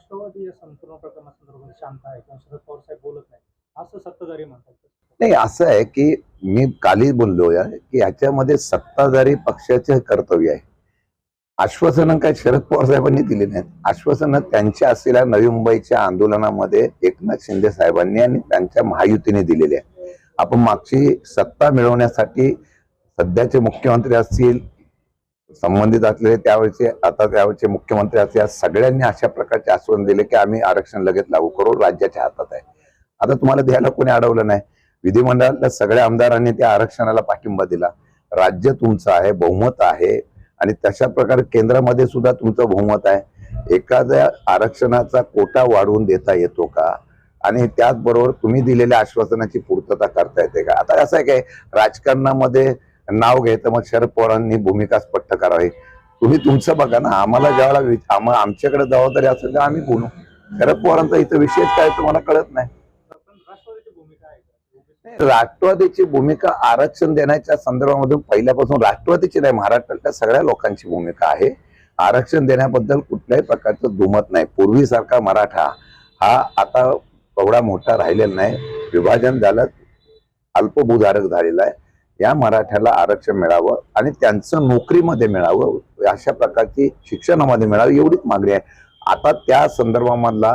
राष्ट्रवादी या संपूर्ण प्रकरणासंदर्भात शांत आहे किंवा शरद पवार साहेब बोलत नाही असं सत्ताधारी म्हणतात नाही असं आहे की मी काली बोललो या की याच्यामध्ये सत्ताधारी पक्षाचे कर्तव्य आहे. आश्वासनं काय शरद पवार साहेबांनी दिली नाहीत. आश्वासनं त्यांच्या असलेल्या नवी मुंबईच्या आंदोलनामध्ये एकनाथ शिंदे साहेबांनी आणि त्यांच्या महायुतीने दिलेली आहे आपण मागची सत्ता मिळवण्यासाठी सध्याचे मुख्यमंत्री असतील संबंधित असलेले त्यावेळेचे आता त्यावेळेचे मुख्यमंत्री असतील या सगळ्यांनी अशा प्रकारचे आश्वासन दिले की आम्ही आरक्षण लगेच लागू करू राज्याच्या हातात आहे. आता तुम्हाला द्यायला कोणी अडवलं नाही. विधिमंडळातल्या सगळ्या आमदारांनी त्या आरक्षणाला पाठिंबा दिला. राज्य तुमचं आहे बहुमत आहे आणि तशा प्रकारे केंद्रामध्ये सुद्धा तुमचं बहुमत आहे. एखाद्या आरक्षणाचा कोटा वाढवून देता येतो का? आणि त्याचबरोबर तुम्ही दिलेल्या आश्वासनाची पूर्तता करता येते का? आता असं आहे काय राजकारणामध्ये नाव घ्यायचं मग शरद पवारांनी भूमिका स्पष्ट करावी. तुम्ही तुमचं बघा ना आम्हाला ज्यावेळेला वि- आम्हा आमच्याकडे जबाबदारी असेल तर आम्ही बोलू. शरद पवारांचा इथं विषयच काय तुम्हाला कळत नाही? राष्ट्रवादीची भूमिका राष्ट्रवादीची भूमिका आरक्षण देण्याच्या संदर्भामधून पहिल्यापासून राष्ट्रवादीची नाही महाराष्ट्रातल्या सगळ्या लोकांची भूमिका आहे. आरक्षण देण्याबद्दल कुठल्याही प्रकारचं दुमत नाही. पूर्वीसारखा मराठा हा आता एवढा मोठा राहिलेला नाही. विभाजन झालं अल्पभूधारक झालेला आहे. या मराठ्याला आरक्षण मिळावं आणि त्यांचं नोकरीमध्ये मिळावं अशा प्रकारची शिक्षणामध्ये मिळावं एवढीच मागणी आहे. आता त्या संदर्भामधला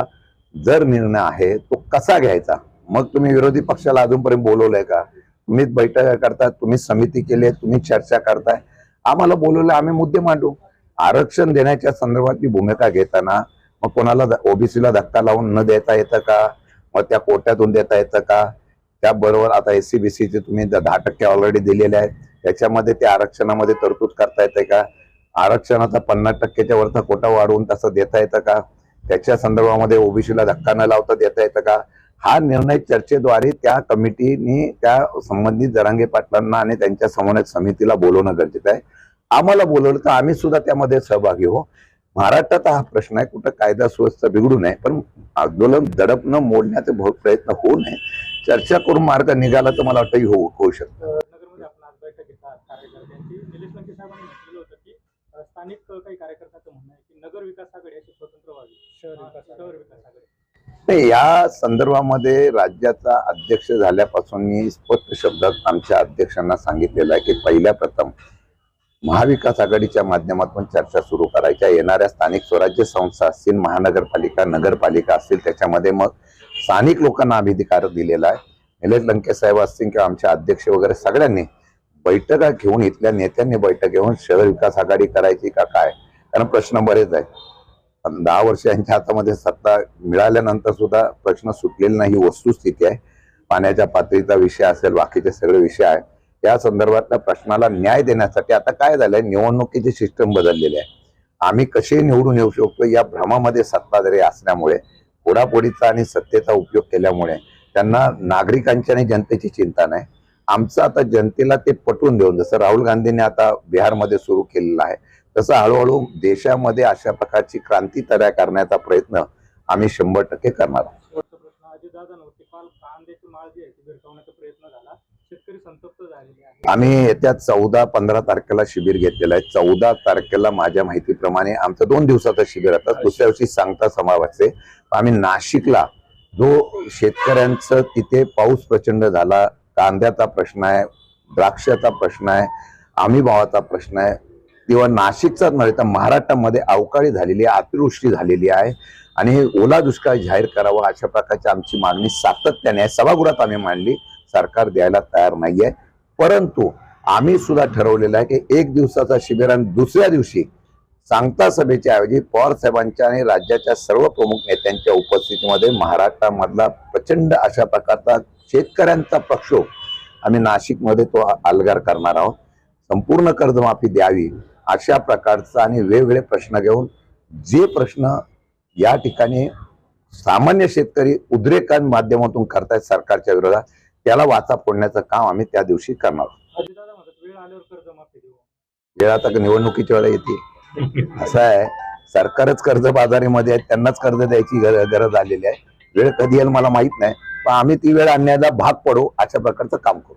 जर निर्णय आहे तो कसा घ्यायचा? मग तुम्ही विरोधी पक्षाला अजूनपर्यंत बोलवलंय का? तुम्हीच बैठक करताय तुम्ही समिती केली आहे तुम्ही चर्चा करताय. आम्हाला बोलवलं आम्ही मुद्दे मांडू. आरक्षण देण्याच्या संदर्भातली भूमिका घेताना मग कोणाला ओबीसीला धक्का लावून न देता येतं का? मग त्या कोट्यातून देता येतं का? त्याबरोबर आता एस सी बी सीचे तुम्ही दहा टक्के ऑलरेडी दिलेले आहेत. त्याच्यामध्ये त्या आरक्षणामध्ये तरतूद करता येते का? आरक्षणाचा पन्नास टक्क्याच्या वरचा कोटा वाढवून तसं देता येतं का? त्याच्या संदर्भामध्ये ओबीसीला धक्का न लावता देता येतं का? हा निर्णय चर्चेद्वारे त्या कमिटीने त्या संबंधित जरांगे पाटलांना आणि त्यांच्या समन्वयक समितीला बोलवणं गरजेचं आहे. आम्हाला बोलवलं तर आम्ही सुद्धा त्यामध्ये सहभागी हो. महाराष्ट्रात हा प्रश्न आहे कुठं कायदा सुव्यवस्था बिघडू नये पण आंदोलन दडपणं मोडण्याचे प्रयत्न होऊ नये. चर्चा करून मार्ग निघाला तर मला वाटतं होऊ होऊ शकतं. अं, नगरमध्ये आपण आज बैठक घेतात कार्यकर्त्यांची. निलेश लंके साहेबांनी म्हटलेलं होतं की अं, स्थानिक अं, काही कार्यकर्त्यांचं म्हणणं आहे की नगर विकास आघाडी अशी स्वतंत्र व्हावी. शहर विकास शहर विकास आघाडी. नाही या संदर्भामध्ये राज्याचा अध्यक्ष झाल्यापासून मी स्पष्ट शब्दात आमच्या अध्यक्षांना सांगितलेलं आहे की पहिल्या प्रथम महाविकास आघाडीच्या माध्यमातून चर्चा सुरू करायच्या. येणाऱ्या स्थानिक स्वराज्य संस्था असतील महानगरपालिका नगरपालिका असतील त्याच्यामध्ये मग स्थानिक लोकांना अधिकार दिलेला आहे. निलेश लंके साहेब असतील किंवा आमचे अध्यक्ष वगैरे सगळ्यांनी बैठका घेऊन इथल्या नेत्यांनी बैठक घेऊन शहर विकास आघाडी करायची का काय? कारण प्रश्न बरेच आहेत. पण दहा वर्ष यांच्या हातामध्ये सत्ता मिळाल्यानंतर सुद्धा प्रश्न सुटलेला नाही ही वस्तुस्थिती आहे. पाण्याच्या पातळीचा विषय असेल बाकीचे सगळे विषय आहे त्या संदर्भातल्या प्रश्नाला न्याय देण्यासाठी आता काय झालंय? निवडणुकीचे सिस्टम बदललेली आहे. आम्ही कसे निवडून येऊ शकतो? या भ्रमामध्ये सत्ताधारी असल्यामुळे फोडाफोडीचा आणि सत्तेचा उपयोग केल्यामुळे त्यांना नागरिकांची आणि जनतेची चिंता नाही आमचं आता जनतेला ते पटवून देऊन जसं राहुल गांधींनी आता बिहारमध्ये सुरू केलेलं आहे तसं हळूहळू देशामध्ये अशा प्रकारची क्रांती तयार करण्याचा प्रयत्न आम्ही शंभर टक्के करणार आहोत. दादांवरती काल कांद्याची माळ जी आहे ती भिरकावण्याचा प्रयत्न झाला. शेतकरी संतप्त झालेले आहे आम्ही येत्या चौदा पंधरा तारखेला शिबिर घेतलेलं आहे. चौदा तारखेला माझ्या माहितीप्रमाणे आमचं दोन दिवसाचं शिबिर आता. दुसऱ्या दिवशी सांगता समावाचे आम्ही नाशिकला जो शेतकऱ्यांचं तिथे पाऊस प्रचंड झाला कांद्याचा प्रश्न आहे द्राक्षाचा प्रश्न आहे आम्ही भावाचा प्रश्न आहे किंवा नाशिकचाच नव्हे तर महाराष्ट्रामध्ये अवकाळी झालेली आहे अतिवृष्टी झालेली आहे. आणि हे ओला दुष्काळ जाहीर करावा अशा प्रकारची आमची मागणी सातत्याने आहे. सभागृहात आम्ही मांडली सरकार द्यायला तयार नाही आहे परंतु आम्ही सुद्धा ठरवलेलं आहे की एक दिवसाचा शिबिर आणि दुसऱ्या दिवशी सांगता सभेच्या ऐवजी पवार साहेबांच्या आणि राज्याच्या सर्व प्रमुख नेत्यांच्या उपस्थितीमध्ये महाराष्ट्रामधला प्रचंड अशा प्रकारचा शेतकऱ्यांचा प्रक्षोभ आम्ही नाशिकमध्ये तो अलगार करणार आहोत. संपूर्ण कर्जमाफी द्यावी. अशा प्रकारचा आणि वेगवेगळे प्रश्न घेऊन जे प्रश्न या ठिकाणी सामान्य शेतकरी उद्रेकां माध्यमातून करतायत सरकारच्या विरोधात त्याला वाचा फोडण्याचं काम आम्ही त्या दिवशी करणार आहोत. वेळ वेळ आता निवडणुकीच्या वेळेला येते. असं आहे सरकारच कर्ज बाजारीमध्ये आहे त्यांनाच कर्ज द्यायची गर- गरज आलेली आहे. वेळ कधी येईल मला माहीत नाही पण आम्ही ती वेळ आणण्याला भाग पडू अशा प्रकारचं काम करू.